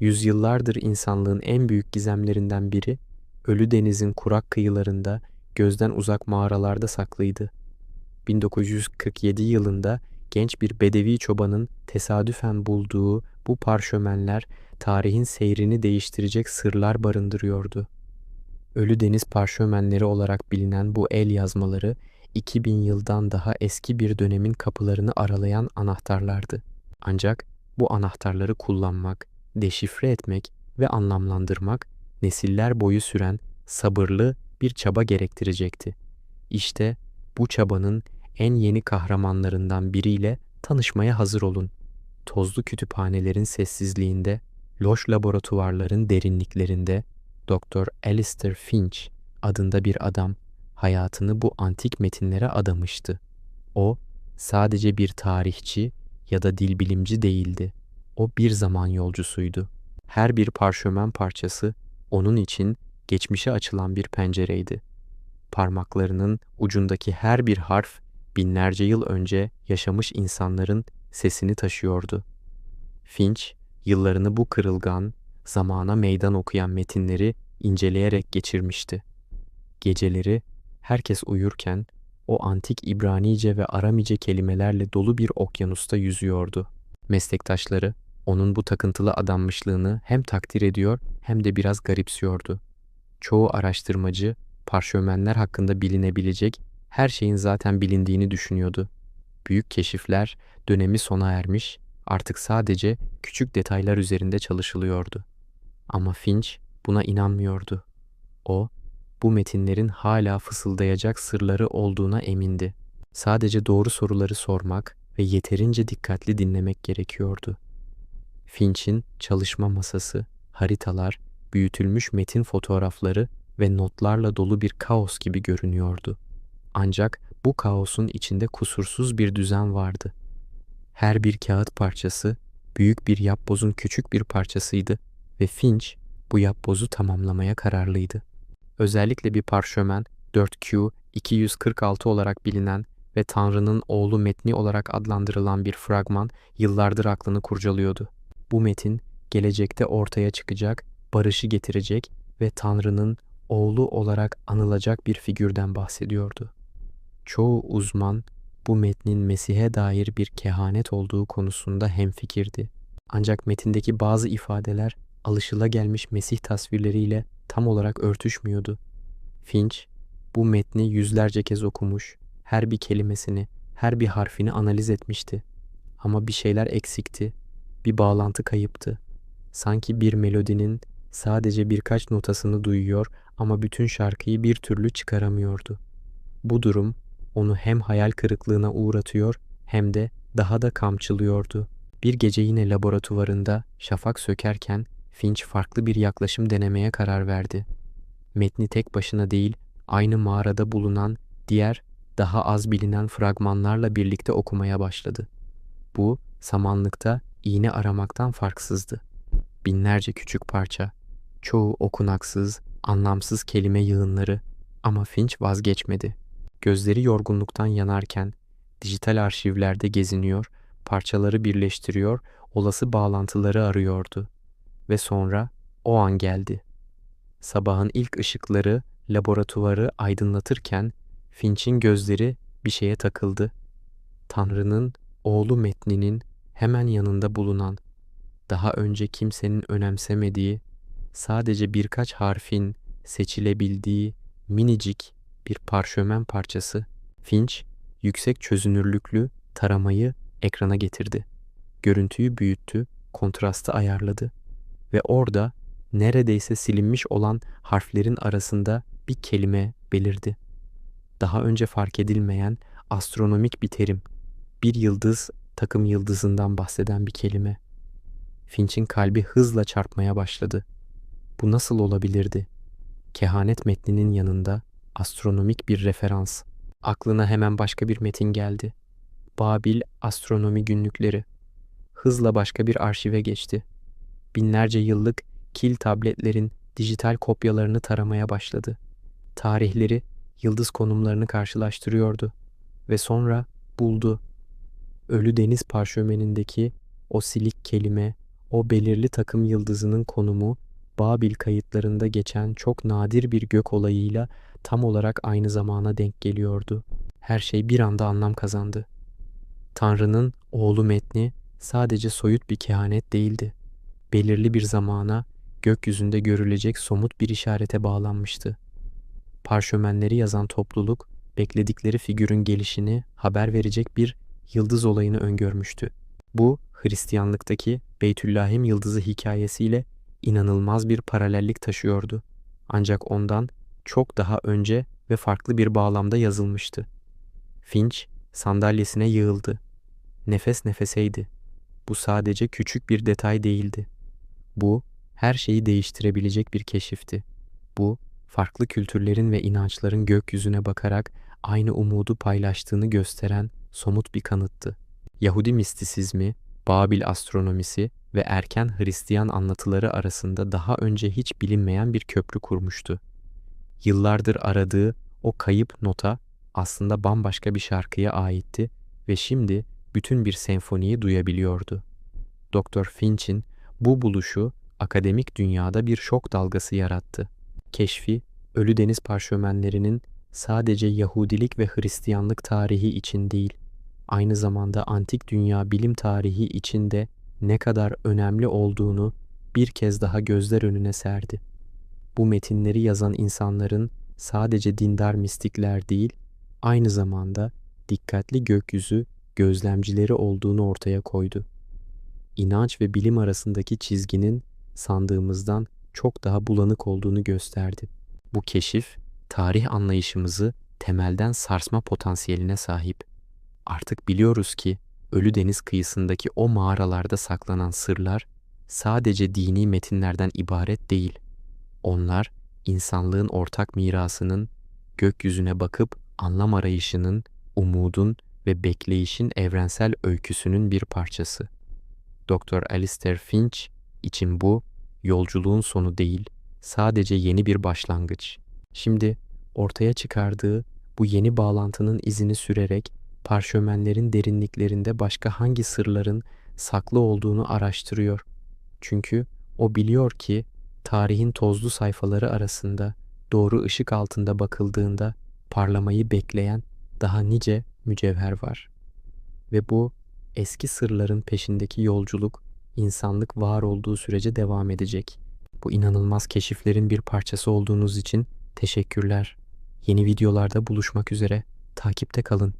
Yüzyıllardır insanlığın en büyük gizemlerinden biri, Ölü Deniz'in kurak kıyılarında, gözden uzak mağaralarda saklıydı. 1947 yılında genç bir bedevi çobanın tesadüfen bulduğu bu parşömenler tarihin seyrini değiştirecek sırlar barındırıyordu. Ölü Deniz parşömenleri olarak bilinen bu el yazmaları 2000 yıldan daha eski bir dönemin kapılarını aralayan anahtarlardı. Ancak bu anahtarları kullanmak, deşifre etmek ve anlamlandırmak nesiller boyu süren sabırlı bir çaba gerektirecekti. İşte bu çabanın en yeni kahramanlarından biriyle tanışmaya hazır olun. Tozlu kütüphanelerin sessizliğinde, loş laboratuvarların derinliklerinde Dr. Alistair Finch adında bir adam hayatını bu antik metinlere adamıştı. O sadece bir tarihçi ya da dil bilimci değildi. O bir zaman yolcusuydu. Her bir parşömen parçası onun için geçmişe açılan bir pencereydi. Parmaklarının ucundaki her bir harf binlerce yıl önce yaşamış insanların sesini taşıyordu. Finch, yıllarını bu kırılgan, zamana meydan okuyan metinleri inceleyerek geçirmişti. Geceleri herkes uyurken o antik İbranice ve Aramice kelimelerle dolu bir okyanusta yüzüyordu. Meslektaşları onun bu takıntılı adanmışlığını hem takdir ediyor hem de biraz garipsiyordu. Çoğu araştırmacı parşömenler hakkında bilinebilecek her şeyin zaten bilindiğini düşünüyordu. Büyük keşifler dönemi sona ermiş, artık sadece küçük detaylar üzerinde çalışılıyordu. Ama Finch buna inanmıyordu. O, bu metinlerin hala fısıldayacak sırları olduğuna emindi. Sadece doğru soruları sormak ve yeterince dikkatli dinlemek gerekiyordu. Finch'in çalışma masası, haritalar, büyütülmüş metin fotoğrafları ve notlarla dolu bir kaos gibi görünüyordu. Ancak bu kaosun içinde kusursuz bir düzen vardı. Her bir kağıt parçası büyük bir yapbozun küçük bir parçasıydı ve Finch bu yapbozu tamamlamaya kararlıydı. Özellikle bir parşömen 4Q 246 olarak bilinen ve Tanrı'nın oğlu metni olarak adlandırılan bir fragman yıllardır aklını kurcalıyordu. Bu metin gelecekte ortaya çıkacak, barışı getirecek ve Tanrı'nın oğlu olarak anılacak bir figürden bahsediyordu. Çoğu uzman bu metnin Mesih'e dair bir kehanet olduğu konusunda hemfikirdi. Ancak metindeki bazı ifadeler alışılagelmiş Mesih tasvirleriyle tam olarak örtüşmüyordu. Finch bu metni yüzlerce kez okumuş, her bir kelimesini, her bir harfini analiz etmişti. Ama bir şeyler eksikti, bir bağlantı kayıptı. Sanki bir melodinin sadece birkaç notasını duyuyor ama bütün şarkıyı bir türlü çıkaramıyordu. Bu durum onu hem hayal kırıklığına uğratıyor hem de daha da kamçılıyordu. Bir gece yine laboratuvarında şafak sökerken Finch farklı bir yaklaşım denemeye karar verdi. Metni tek başına değil, aynı mağarada bulunan diğer, daha az bilinen fragmanlarla birlikte okumaya başladı. Bu, samanlıkta iğne aramaktan farksızdı. Binlerce küçük parça, çoğu okunaksız, anlamsız kelime yığınları ama Finch vazgeçmedi. Gözleri yorgunluktan yanarken dijital arşivlerde geziniyor, parçaları birleştiriyor, olası bağlantıları arıyordu. Ve sonra o an geldi. Sabahın ilk ışıkları laboratuvarı aydınlatırken Finch'in gözleri bir şeye takıldı. Tanrı'nın oğlu metninin hemen yanında bulunan, daha önce kimsenin önemsemediği, sadece birkaç harfin seçilebildiği minicik bir parşömen parçası. Finch, yüksek çözünürlüklü taramayı ekrana getirdi. Görüntüyü büyüttü, kontrastı ayarladı ve orada neredeyse silinmiş olan harflerin arasında bir kelime belirdi. Daha önce fark edilmeyen astronomik bir terim. Bir yıldız takım yıldızından bahseden bir kelime. Finch'in kalbi hızla çarpmaya başladı. Bu nasıl olabilirdi? Kehanet metninin yanında astronomik bir referans. Aklına hemen başka bir metin geldi. Babil Astronomi Günlükleri. Hızla başka bir arşive geçti. Binlerce yıllık kil tabletlerin dijital kopyalarını taramaya başladı. Tarihleri, yıldız konumlarını karşılaştırıyordu ve sonra buldu. Ölü deniz parşömenindeki o silik kelime, o belirli takım yıldızının konumu Babil kayıtlarında geçen çok nadir bir gök olayıyla tam olarak aynı zamana denk geliyordu. Her şey bir anda anlam kazandı. Tanrı'nın oğlu metni sadece soyut bir kehanet değildi. Belirli bir zamana, gökyüzünde görülecek somut bir işarete bağlanmıştı. Parşömenleri yazan topluluk, bekledikleri figürün gelişini haber verecek bir yıldız olayını öngörmüştü. Bu, Hristiyanlıktaki Beytüllahim yıldızı hikayesiyle inanılmaz bir paralellik taşıyordu. Ancak ondan çok daha önce ve farklı bir bağlamda yazılmıştı. Finch sandalyesine yığıldı. Nefes nefeseydi. Bu sadece küçük bir detay değildi. Bu her şeyi değiştirebilecek bir keşifti. Bu farklı kültürlerin ve inançların gökyüzüne bakarak aynı umudu paylaştığını gösteren somut bir kanıttı. Yahudi mistisizmi, Babil astronomisi ve erken Hristiyan anlatıları arasında daha önce hiç bilinmeyen bir köprü kurmuştu. Yıllardır aradığı o kayıp nota aslında bambaşka bir şarkıya aitti ve şimdi bütün bir senfoniyi duyabiliyordu. Dr. Finch'in bu buluşu akademik dünyada bir şok dalgası yarattı. Keşfi, Ölü Deniz parşömenlerinin sadece Yahudilik ve Hristiyanlık tarihi için değil, aynı zamanda antik dünya bilim tarihi için de ne kadar önemli olduğunu bir kez daha gözler önüne serdi. Bu metinleri yazan insanların sadece dindar mistikler değil, aynı zamanda dikkatli gökyüzü gözlemcileri olduğunu ortaya koydu. İnanç ve bilim arasındaki çizginin sandığımızdan çok daha bulanık olduğunu gösterdi. Bu keşif tarih anlayışımızı temelden sarsma potansiyeline sahip. Artık biliyoruz ki Ölü Deniz kıyısındaki o mağaralarda saklanan sırlar sadece dini metinlerden ibaret değil. Onlar insanlığın ortak mirasının gökyüzüne bakıp anlam arayışının, umudun ve bekleyişin evrensel öyküsünün bir parçası. Dr. Alistair Finch için bu yolculuğun sonu değil, sadece yeni bir başlangıç. Şimdi ortaya çıkardığı bu yeni bağlantının izini sürerek parşömenlerin derinliklerinde başka hangi sırların saklı olduğunu araştırıyor. Çünkü o biliyor ki tarihin tozlu sayfaları arasında doğru ışık altında bakıldığında parlamayı bekleyen daha nice mücevher var. Ve bu eski sırların peşindeki yolculuk insanlık var olduğu sürece devam edecek. Bu inanılmaz keşiflerin bir parçası olduğunuz için teşekkürler. Yeni videolarda buluşmak üzere. Takipte kalın.